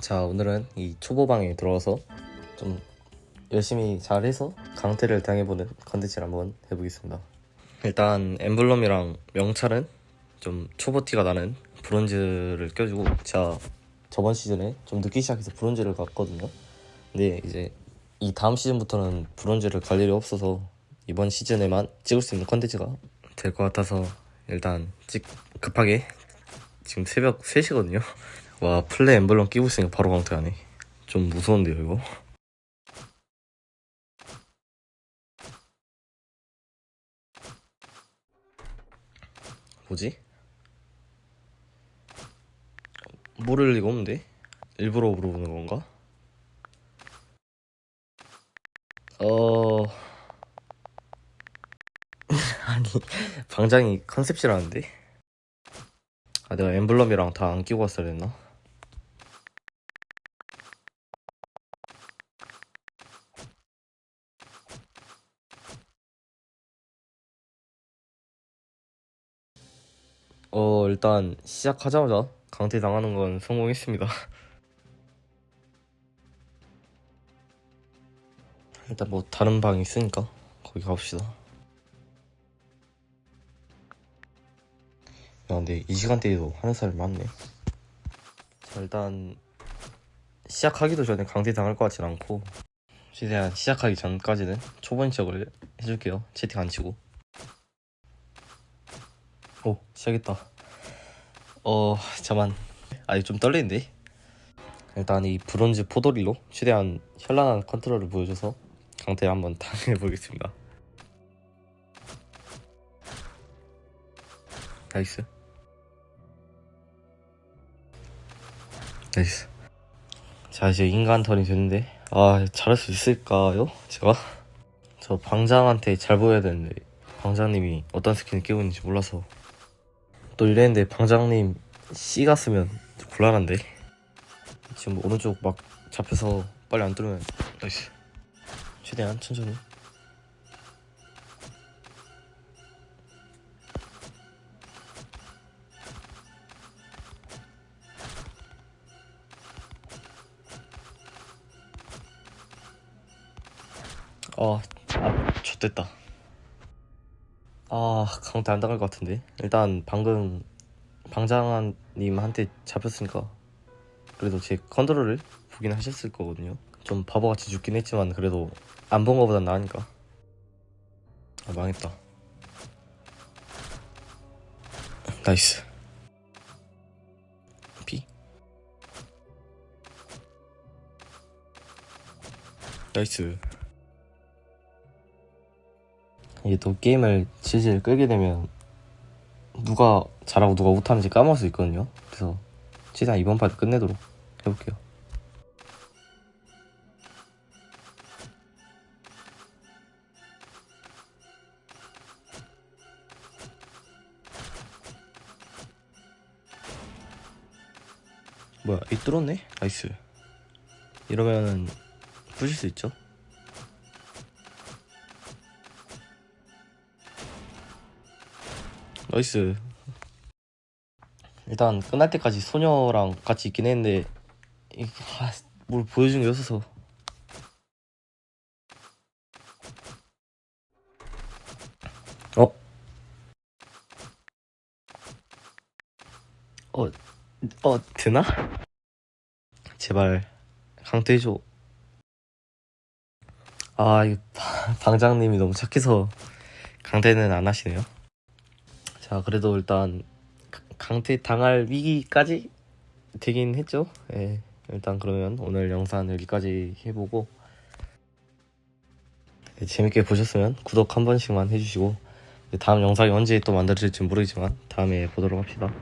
자 오늘은 이 초보방에 들어와서 좀 열심히 잘해서 강퇴를 당해보는 컨텐츠를 한번 해보겠습니다. 일단 엠블럼이랑 명찰은 좀 초보티가 나는 브론즈를 껴주고 제가 저번 시즌에 좀 늦기 시작해서 브론즈를 갔거든요. 근데 이제 이 다음 시즌부터는 브론즈를 갈 일이 없어서 이번 시즌에만 찍을 수 있는 컨텐츠가 될 것 같아서 일단 찍 급하게 지금 새벽 3시거든요 와 플레 엠블럼 끼고 있으니까 바로 강퇴하네 좀 무서운데요 이거 뭐지? 모를 리가 없는데? 일부러 물어보는 건가? 어... 아니 방장이 컨셉실하는데? 아 내가 엠블럼이랑 다 안 끼고 왔어야 됐나? 어 일단 시작하자마자 강퇴 당하는 건 성공했습니다. 일단 뭐 다른 방이 있으니까 거기 가봅시다. 야 근데 이 시간대에도 하는 사람이 많네. 자 일단 시작하기도 전에 강퇴 당할 것 같진 않고 최대한 시작하기 전까지는 초본 척을 해줄게요. 채팅 안 치고. 오 시작했다. 어 잠만. 아니 좀 떨리는데? 일단 이 브론즈 포도리로 최대한 현란한 컨트롤을 보여줘서 강태를 한번 당해보겠습니다. 나이스. 나이스. 자 이제 인간 턴이 됐는데. 아 잘할 수 있을까요 제가? 저 방장한테 잘 보여야 되는데 방장님이 어떤 스킨을 끼고 있는지 몰라서 또 이랬는데 방장님 C 갔으면 좀 곤란한데. 지금 오른쪽 막 잡혀서 빨리 안 뚫으면 나이스. 최대한 천천히. 아, 아, 좋됐다. 아, 강대 안 당할 것 같은데. 일단 방금 방장님한테 잡혔으니까 그래도 제 컨트롤을 보긴 하셨을 거거든요. 좀 바보같이 죽긴 했지만 그래도 안 본 거보단 나으니까. 아, 망했다. 나이스. B. 나이스. 이게 또 게임을 질질 끌게 되면 누가 잘하고 누가 못하는지 까먹을 수 있거든요. 그래서 최대한 이번 파트 끝내도록 해볼게요. 뭐야, 이 뚫었네? 나이스. 이러면은 부실 수 있죠? 나이스 일단 끝날 때까지 소녀랑 같이 있긴 했는데 이- 아, 뭘 보여준 게 없어서 어? 어, 어, 되나? 제발 강퇴해줘 아, 이 방장님이 너무 착해서 강퇴는 안 하시네요 자 그래도 일단 가- 강퇴 당할 위기까지 되긴 했죠. 예 일단 그러면 오늘 영상 여기까지 해보고 예, 재밌게 보셨으면 구독 한 번씩만 해주시고 다음 영상이 언제 또 만들어질지 모르겠지만 다음에 보도록 합시다